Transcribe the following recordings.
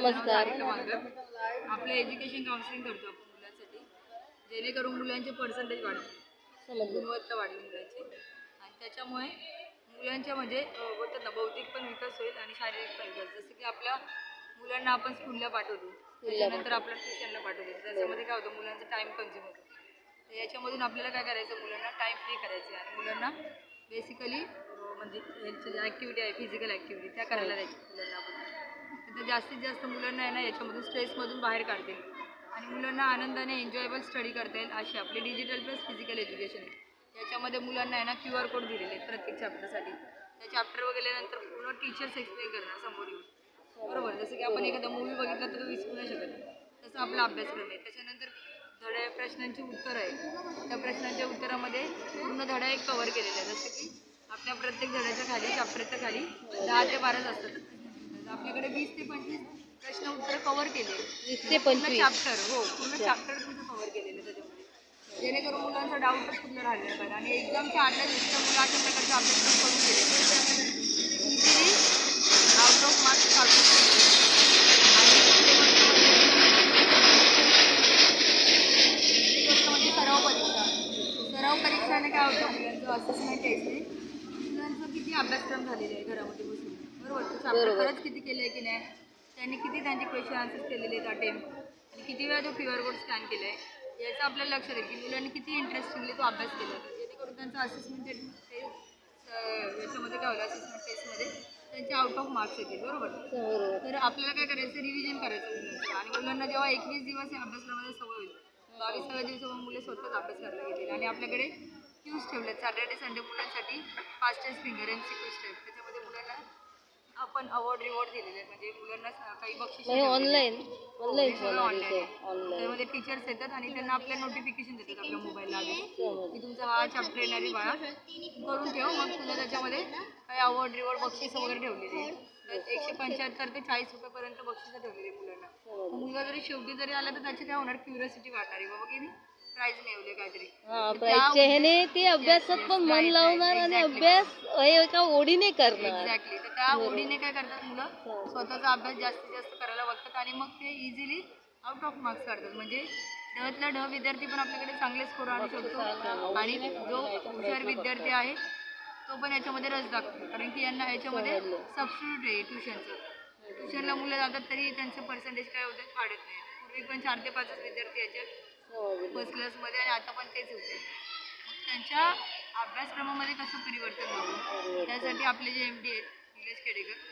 नमस्कार. आपलं education counselling करतो आपण मुलांसाठी. जेणेकरून मुलांचे पर्सेंटेज समजलं. गुणवत्ता वाढली मुलांची. आणि त्याच्यामुळे मुलांच्या म्हणजे बोलतात ना बौद्धिक पण विकास होईल आणि शारीरिक पण विकास. जसं की आपल्या मुलांना आपण स्कूलला पाठवतो. त्याच्यानंतर आपल्या ट्युशनला पाठवतो. त्याच्यामध्ये काय होतं मुलांचा टाइम कन्झ्युम होतो. तर याच्यामधून आपल्याला काय करायचं मुलांना टाइम फ्री करायचे आणि मुलांना बेसिकली म्हणजे ज्या ॲक्टिव्हिटी आहे फिजिकल ॲक्टिव्हिटी त्या करायला द्यायच्या मुलांना आपण. तर जास्तीत जास्त मुलांना आहे ना याच्यामधून स्ट्रेसमधून बाहेर काढते. आणि मुलांना आनंदाने एन्जॉयबल स्टडी करता येईल अशी आपली डिजिटल प्लस फिजिकल एज्युकेशन आहे. याच्यामध्ये मुलांना आहे ना क्यू आर कोड दिलेले आहेत प्रत्येक चॅप्टरसाठी त्या चॅप्टर गेल्यानंतर पूर्ण टीचर्स एक्सप्लेन करणार समोर येऊन. बरोबर? जसं की आपण एखादा मूवी बघितला तर तो विसरू नाही शकत. तसा आपला अभ्यासक्रम आहे. त्याच्यानंतर धड्या प्रश्नांची उत्तरं आहे त्या प्रश्नांच्या उत्तरामध्ये पूर्ण धडा एक कवर केलेला आहे. जसं की आपल्या प्रत्येक धड्याच्या खाली चॅप्टरच्या खाली दहा ते बाराच असतात. आपल्याकडे वीस ते पंचवीस प्रश्न उत्तर कव्हर केले. वीस ते पूर्ण पंचवीस. चॅप्टर हो पूर्ण चॅप्टर तुमचं कव्हर केलेलं त्याच्यामध्ये. जेणेकरून मुलांचा डाऊटच कुठलं राहिलं नाही पाहिजे आणि एक्झामच्या आदल्या दिवशी मुलं अशा प्रकारचा अभ्यासक्रम करून गेले इझिली आउट ऑफ मार्क्स म्हणजे सराव परीक्षा. सराव परीक्षाने काय होतं मुलांचं असेसमेंट यायचे. मुलांचं किती अभ्यासक्रम झालेले आहे घरामध्ये बसून? बरोबर. खरंच किती केलं आहे की नाही? त्यांनी किती त्यांचे क्वेश्चन आन्सर्स केलेले आहेत अटेम्प्ट आणि किती वेळा तो क्यू आर कोड स्कॅन केला आहे याचं आपल्याला लक्षात आहे की मुलांनी किती इंटरेस्टिंगली तो अभ्यास केला. आहे जेणेकरून त्यांचं असेसमेंट याच्यामध्ये काय होईल असेसमेंट टेस्टमध्ये त्यांचे आउट ऑफ मार्क्स येतील बरोबर? बरोबर. तर आपल्याला काय करायचं? रिव्हिजन करायचं मुलांचं. आणि मुलांना जेव्हा एकवीस दिवस या अभ्यासक्रमामध्ये सवय होईल बावीसाव्या दिवसावर मुले स्वतःच अभ्यास करायला घेतील. आणि आपल्याकडे क्यूज ठेवलेत. सॅटर्डे संडे मुलांसाठी fastest finger M C quiz ठेवले त्याच्यामध्ये आपण अवॉर्ड रिवॉर्ड दिलेले आहेत. म्हणजे मुलांना काही बक्षीस म्हणजे ऑनलाईन ऑनलाईन ऑनलाईन त्यामध्ये टीचर्स येतात आणि त्यांना आपल्या नोटिफिकेशन देतात आपल्या मोबाईलला आधी की तुमचा हा चॅप्टर येणार आहे बाळा. करून ठेव. मग तुला त्याच्यामध्ये काही अवॉर्ड रिवॉर्ड बक्षीस वगैरे ठेवलेली आहे एकशे पंच्याहत्तर ते चाळीस रुपयापर्यंत बक्षीस ठेवलेली आहे मुलांना. मुलगा जरी शेवटी जरी आला तर त्याची काय होणार? क्युरियोसिटी वाढणार आहे. बाबा की मी प्राईज मिळवले काहीतरी. हा ह्याने ते अभ्यासात पण मन लावणार आणि. अभ्यास हे एका ओढीने करणार. एक्झॅक्टली तर त्या ओढीने काय करतात मुलं? स्वतःचा अभ्यास जास्तीत जास्त करायला बघतात आणि मग ते इझिली आउट ऑफ मार्क्स काढतात. म्हणजे ढतला ढ विद्यार्थी पण आपल्याकडे चांगले स्कोर आणू शकतो. आणि जो हुशार विद्यार्थी आहे तो पण याच्यामध्ये रस दाखवतो. कारण की यांना याच्यामध्ये सबस्टिट्यूट आहे ट्युशनचं ट्युशनला मुलं जातात तरी त्यांचं पर्सेंटेज काय होतं वाढत नाही. पूर्वी पण चार ते पाचच विद्यार्थी याच्यात. फर्स्ट क्लासमध्ये आणि आता पण तेच होते मग त्यांच्या अभ्यासक्रमामध्ये कसं परिवर्तन व्हावं त्यासाठी आपले जे एम डी आहेत निलेश खेडेकर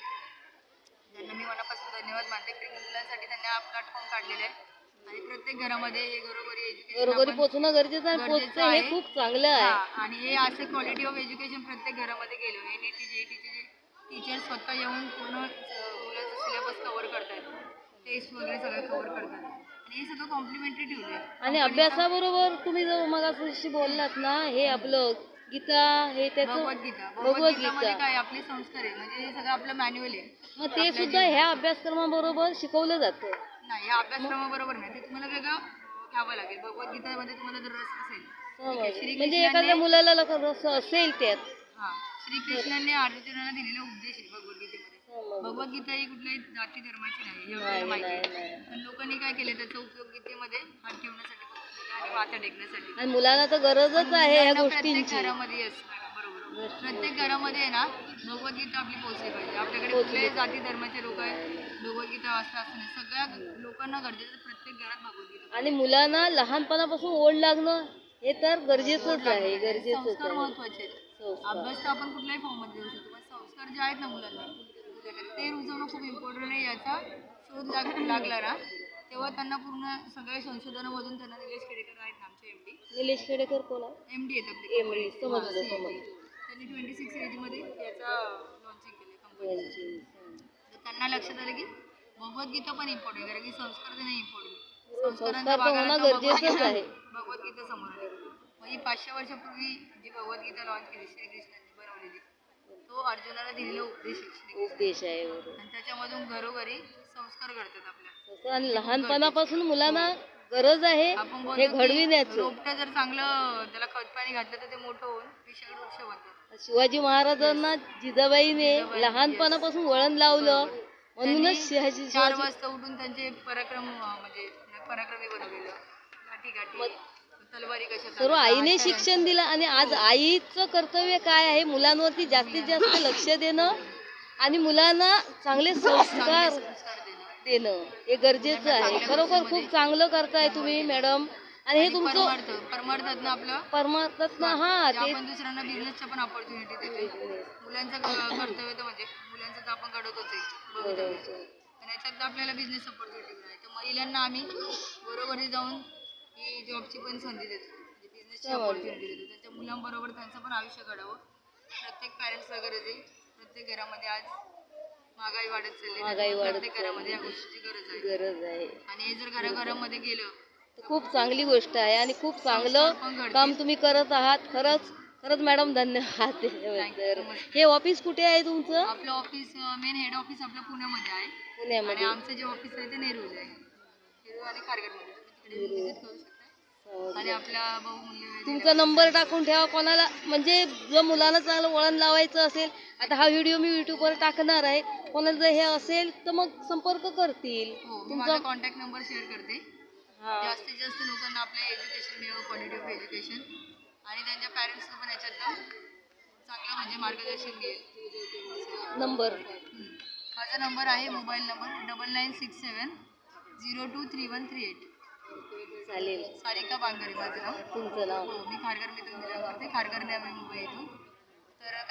त्यांना मी मनापासून धन्यवाद मानते. कारण मुलांसाठी त्यांनी हा प्लॅटफॉर्म काढलेला आहे. आणि प्रत्येक घरामध्ये हे घरोघरी घरोघरी पोचणं गरजेचं आहे. पोचतं हे. खूप चांगलं आहे. आणि हे असे क्वालिटी ऑफ एज्युकेशन प्रत्येक घरामध्ये गेलो. हे टी टी जे टीचे जे टीचर स्वतः येऊन पूर्ण मुलांचा सिलेबस कव्हर करतायत. टेस्ट वगैरे सगळं कव्हर करतात आणि हे सगळं कॉम्प्लिमेंटरी ठेवलं आहे आणि अभ्यासाबरोबर तुम्ही जर मग बोललात ना हे आपलं गीता हे त्याचं भगवद्गीता. भगवद्गीता. भगवद्गीतामध्ये काय आपले संस्कार आहे? म्हणजे हे सगळं आपलं मॅन्युअल आहे. मग ते सुद्धा ह्या अभ्यासक्रमाबरोबर शिकवलं जातं. नाही या अभ्यासक्रमाबरोबर नाही. ते तुम्हाला वेगळं घ्यावं लागेल. भगवद्गीतामध्ये तुम्हाला जर रस असेल ठीक आहे, समजलं. श्रीकृष्णाने- म्हणजे एखाद्या मुलाला लक- रस असेल त्यात. हा श्रीकृष्णाने अर्जुनाला दिलेला उपदेश आहे भगवद्गीतेमध्ये. भगवद्गीता ही कुठल्याही जाती धर्माची नाही हे नाही, आपल्याला माहिती आहे. नाही. पण लोकांनी काय केलं त्याचा उपयोग गीतेमध्ये हात ठेवण्यासाठी बघितलेला आणि माथा टेकण्यासाठी. आणि मुलांना तर गरजच आहे मुलांना प्रत्येक गोष्टींची. घरामध्ये yes, मॅडम, बरोबर. प्रत्येक घरामध्ये आहे ना भगवद्गीता आपली पोहोचली पाहिजे. आपल्याकडे कुठल्याही जाती धर्माचे लोक आहेत भगवद्गीता वाचता असं नाही. सगळ्या लोकांना गरजेचं प्रत्येक घरात भगवद्गीता. आणि मुलांना लहानपणापासून ओढ लागणं हे तर गरजेचंच आहे गरजेचंच संस्कार आहे. महत्त्वाचे आहेत. संस्कार. अभ्यास तर आपण कुठल्याही फॉर्ममध्ये देऊ शकतो पण संस्कार जे आहेत ना मुलांना ते रुजवणं खूप इम्पॉर्टंट आहे याचा शोध लाग लागला ना. तेव्हा त्यांना पूर्ण सगळ्या संशोधनामधून त्यांना निलेश खेडेकर आहेत आमचे एम डी निलेश खेडेकर कोण आहे? एम डी आहेत आपले. MD, समजलं, समजलं. त्यांनी ट्वेंटी सिक्स एजमध्ये याचा लॉन्चिंग केलं कंपनी. तर त्यांना लक्षात आलं की भगवद्गीता पण इम्पॉर्टंट आहे कारण की संस्कार नाही इम्पॉर्टंट संस्कार तर होणं गरजेचंच आहे. भगवद्गीता समोर आली. मग ही पाचशे वर्षापूर्वी जी भगवद्गीता लॉन्च केली श्रीकृष्णांनी बनवलेली तो अर्जुनाला दिलेला उपदेश उपदेश आहे बरोबर. आणि त्याच्यामधून घरोघरी संस्कार घडतात आपल्या. तसं आणि लहानपणापासून मुलांना गरज आहे आपण हे बोलतो की घडविण्याचं रोपटं जर चांगलं त्याला खत पाणी घातलं तर ते मोठं होऊन विशाल वृक्ष बनतं शिवाजी महाराजांना जिजाबाईने लहानपणापासून वळण लावलं म्हणूनच शहाजी चार शिवाजी वाजता उठून त्यांचे पराक्रम अं, म्हणजे पराक्रमी बनवलेलं. गाठी गाठी सर्व आईने शिक्षण दिलं आणि आज आईचं कर्तव्य काय आहे? मुलांवरती जास्तीत जास्त लक्ष देणं आणि मुलांना चांगले संस्कार देणं हे गरजेचं आहे. खरोखर खूप चांगलं करताय तुम्ही मॅडम. आणि हे तुमचं परमार्थ परमार्थात ना आपलं परमार्थात ना हा ते आपण दुसऱ्यांना बिझनेसच्या पण ऑपॉर्च्युनिटी देतोय. मुलांचं कर्तव्य तर म्हणजे मुलांचं तर आपण घडवतोच आहे. पण याच्यात आपल्याला बिझनेस ऑपॉर्च्युनिटी मिळाली. तर महिलांना आम्ही बरोबरी जाऊन ही जॉबची पण संधी देतो. म्हणजे बिझनेसची ऑपॉर्च्युनिटी देतो. त्यांच्या मुलांबरोबर त्यांचं पण आयुष्य घडावं प्रत्येक पॅरेंट्सला गरज आहे. प्रत्येक घरामध्ये आज महागाई वाढत चालली महागाई त्यामुळे वाढत प्रत्येक घरामध्ये या गोष्टीची गरज आहे. गरज आहे. आणि हे जर घराघरामध्ये गेलं खूप चांगली गोष्ट आहे आणि खूप चांगलं काम तुम्ही करत आहात. खरंच खरंच मॅडम धन्यवाद. हे ऑफिस कुठे आहे तुमचं? आपलं ऑफिस मेन हेड ऑफिस आपलं पुण्यामध्ये आहे. आणि पुण्यामध्ये आमचं जे ऑफिस आहे ते नेरूळ आहे. नेरूळ आणि खारघरमध्ये. आणि तुमचा नंबर टाकून ठेवा. कोणाला म्हणजे जर मुलाला चांगलं वळण लावायचं असेल आता हा व्हिडिओ मी युट्यूबवर टाकणार आहे. कोणाला जर हे असेल तर मग संपर्क करतील. हो मी माझा कॉन्टॅक्ट नंबर शेअर करते. हा. जास्तीत जास्त लोकांना आपलं एज्युकेशन मिळावं क्वालिटी ऑफ एज्युकेशन आणि त्यांच्या पॅरेंट्सला पण याच्यातनं चांगलं म्हणजे मार्गदर्शन घेईल नंबर. माझा नंबर आहे mobile number double nine six seven zero two three one three eight चालेल. सारिका बांगरे माझं नाव तुमचं नाव? हो मी खारघर मिथून बिलॉंग करते खारघरने आम्ही मुंबई येतो तर